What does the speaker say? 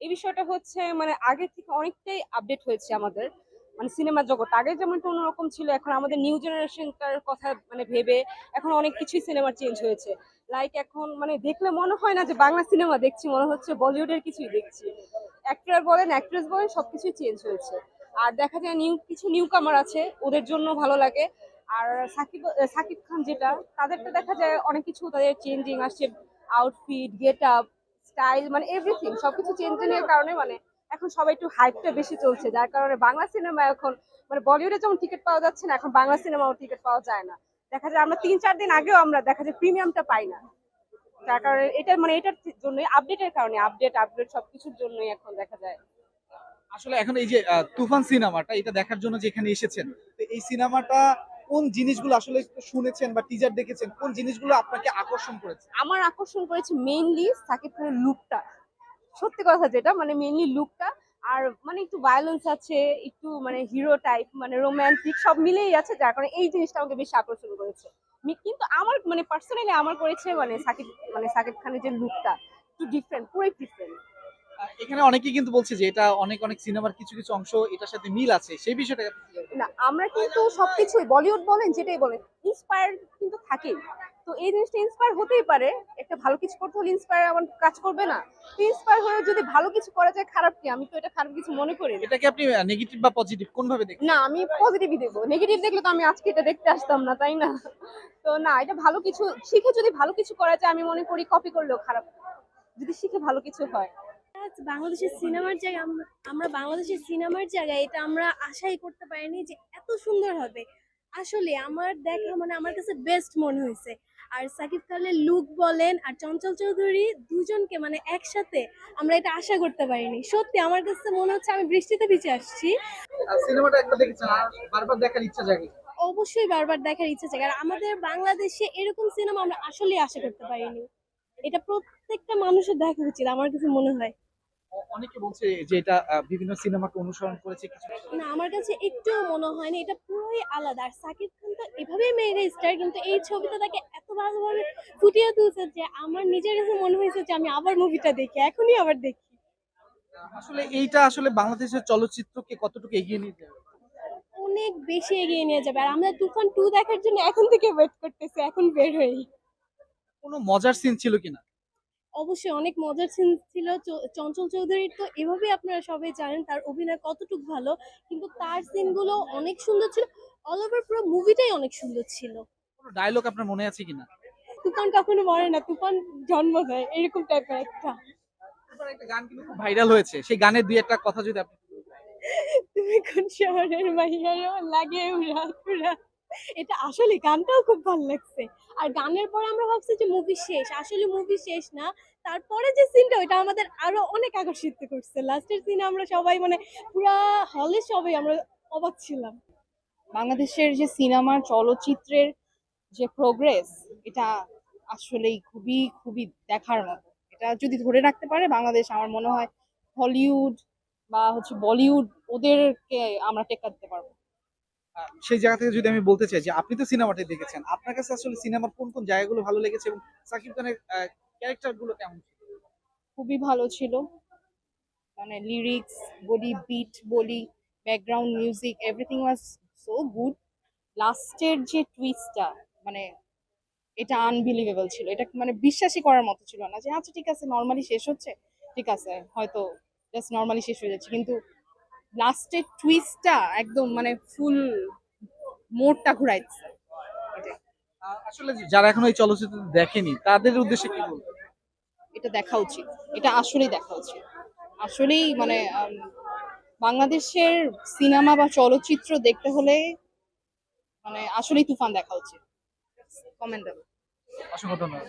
এই বিষয়টা হচ্ছে মানে আগে থেকে অনেকটাই আপডেট হয়েছে আমাদের মানে সিনেমা জগৎ। আগে যেমন একটা অন্যরকম ছিল, এখন আমাদের নিউ জেনারেশনটার কথা মানে ভেবে এখন অনেক কিছুই সিনেমা চেঞ্জ হয়েছে। লাইক এখন মানে দেখলে মনে হয় না যে বাংলা সিনেমা দেখছি, মনে হচ্ছে বলিউডের কিছুই দেখছি। অ্যাক্টর বলেন অ্যাক্ট্রেস বলেন সবকিছুই চেঞ্জ হয়েছে। আর দেখা যায় নিউ কিছু নিউ কামার আছে, ওদের জন্য ভালো লাগে। আর সাকিব সাকিব খান যেটা, তাদেরটা দেখা যায় অনেক কিছু, তাদের চেঞ্জিং আসছে আউটফিট গেট আপ স্টাইল মানে এভরিথিং সবকিছু চেঞ্জিং এর কারণে মানে এখন সবাই একটু হাইপটা বেশি চলছে, যার কারণে বাংলা সিনেমা এখন মানে বলিউডে যেমন টিকিট পাওয়া যাচ্ছে না, এখন বাংলা সিনেমাও টিকিট পাওয়া যায় না। দেখা যায় আমরা তিন চার দিন আগেও আমরা, দেখা যায় প্রিমিয়ামটা পাই না। যার কারণে এটা মানে এটার জন্যই আপডেটের কারণে আপডেট আপডেট সবকিছুর জন্যই এখন দেখা যায়। আসলে এখন এই যে তুফান সিনেমাটা এটা দেখার জন্য যেখানে এসেছেন এই সিনেমাটা কোন জিনিসগুলো আসলে শুনেছেন বা টিজার দেখেছেন? কোন জিনিসগুলো আপনাকে আকর্ষণ করেছে? আমার আকর্ষণ করেছে মেইনলি সাকিব খানের লুকটা সত্যি কথা যেটা মানে মেইনলি লুকটা আর মানে একটু ভায়োলেন্স আছে একটু মানে হিরো টাইপ মানে রোমান্টিক সব মিলেই আছে যার কারণে এই জিনিসটা আমাকে বেশি আকর্ষণ করেছে। কিন্তু আমার মানে পার্সোনালি আমার করেছে মানে সাকিব মানে সাকিব খানের যে লুকটা একটু ডিফারেন্ট পুরোই ডিফারেন্ট এখানে অনেকেই কিন্তু বলছে যে এটা অনেক অনেক সিনেমার কিছু কিছু অংশ এটার সাথে মিল আছে। সেই বিষয়টা? না আমরা কিন্তু সবকিছুই বলিউড বলেন যেটাই বলেন ইন্সপায়ার কিন্তু থাকেই। তো এই জিনিসটা ইন্সপায়ার হতেই পারে একটা ভালো কিছু করতে হলে ইন্সপায়ার আমার কাজ করবে না। তো ইন্সপায়ার হয়ে যদি ভালো কিছু করা যায় খারাপ কি? আমি তো এটা খারাপ কিছু মনে করি না। এটাকে আপনি নেগেটিভ বা পজিটিভ কোন ভাবে দেখেন? না আমি পজিটিভই দেবো নেগেটিভ দেখলে তো আমি আজকে এটা দেখতে আসতাম না তাই না? তো না এটা ভালো কিছু শিখে যদি ভালো কিছু করা যায় আমি মনে করি কপি করলেও খারাপ। যদি শিখে ভালো কিছু হয়। বাংলাদেশের সিনেমার জায়গায় আমরা বাংলাদেশের সিনেমার জায়গায় এটা আমরা আশাই করতে পারিনি যে এত সুন্দর হবে। আসলে আমার দেখা মানে আমার কাছে বেস্ট মনে হয়েছে। আর সাকিব খানের লুক বলেন আর চঞ্চল চৌধুরী দুজনকে মানে একসাথে আমরা এটা আশা করতে পারিনি। সত্যি আমার কাছে মনে হচ্ছে আমি বৃষ্টিতে ভিজে আসছি। সিনেমাটা একটা দেখেছেন? বারবার দেখার ইচ্ছা জাগে। অবশ্যই বারবার দেখার ইচ্ছা থাকে আর আমাদের বাংলাদেশে এরকম সিনেমা আমরা আসলেই আশা করতে পারিনি। এটা প্রত্যেকটা মানুষের দেখা উচিত আমার কাছে মনে হয়। অনেকে বলছে যে এটা বিভিন্ন সিনেমাকে অনুসরণ করেছে কিছু না আমার কাছে একটু মনে হয় না এটা পুরোই আলাদা। আর সাকিব খান তো এভাবেই মেগা স্টার কিন্তু এই ছবিটা তাকে এত ভালোভাবে ফুটিয়ে তুলছে যে আমার নিজের কাছে মনে হয়েছে যে আমি আবার মুভিটা দেখি এখনই আবার দেখি। আসলে এইটা আসলে বাংলাদেশের চলচ্চিত্রকে কতটুকু এগিয়ে নিয়ে যাবে? অনেক বেশি এগিয়ে নিয়ে যাবে। আর আমরা তুফান টু দেখার জন্য এখন থেকে ওয়েট করতেছি এখন বের হই। কোনো মজার সিন ছিল কিনা? অবশ্যই অনেক মজার সিন ছিল। চঞ্চল চৌধুরীর তো এভাবেই আপনারা সবাই জানেন তার অভিনয় কতটুকু ভালো কিন্তু তার সিনগুলো অনেক সুন্দর ছিল। অল ওভার পুরো মুভিটাই অনেক সুন্দর ছিল। ডায়লগ আপনার মনে আছে কিনা? তুফান কখনো মরে না তুফান জন্ম দেয় এরকম টাইপের একটা। একটা গান কিন্তু খুব ভাইরাল হয়েছে সেই গানের দুই একটা কথা যদি আপনি তুমি কোন শহরের মাইয়ারও লাগে উড়া উড়া। এটা আসলে গানটাও খুব ভালো লাগছে। আর গানের পর আমরা ভাবছি যে মুভি শেষ। আসলে মুভি শেষ না। তারপরে যে সিনটা ওটা আমাদের আরও অনেক আকর্ষিত করছে। লাস্টের সিনে আমরা সবাই মানে পুরা হলে সবাই আমরা অবাক ছিলাম। বাংলাদেশের যে সিনেমার চলচ্চিত্রের যে প্রোগ্রেস এটা আসলেই খুবই খুবই দেখার মতো। এটা যদি ধরে রাখতে পারে, বাংলাদেশ আমার মনে হয় হলিউড বা হচ্ছে বলিউড ওদেরকে আমরা টেক্কা দিতে পারব। সেই জায়গা থেকে যদি আমি বলতে চাই যে আপনি তো সিনেমাটি দেখেছেন, আপনার কাছে আসলে সিনেমার কোন কোন জায়গাগুলো ভালো লেগেছে এবং সাকিব খানের ক্যারেক্টারগুলো কেমন? খুবই ভালো ছিল। মানে লিরিক্স বলি বিট বলি background music everything was so good লাস্টের যে টুইস্টটা মানে এটা আনবিলিভেবল ছিল। এটা মানে বিশ্বাসই করার মতো ছিল না যে আচ্ছা ঠিক আছে নর্মালি শেষ হচ্ছে। ঠিক আছে, হয়তো জাস্ট নর্মালি শেষ হয়ে যাচ্ছে। কিন্তু লাস্টের টুইস্টটা একদম মানে ফুল মোড়টা ঘুরাইছে। আসলে যারা এখনও এই চলচ্চিত্র দেখেনি তাদের উদ্দেশ্যে কি বলব? এটা দেখা উচিত। এটা আসলেই দেখা উচিত। আসলেই মানে বাংলাদেশের সিনেমা বা চলচ্চিত্র দেখতে হলে মানে আসলেই তুফান দেখা উচিত। কমেন্ট অসংখ্য ধন্যবাদ।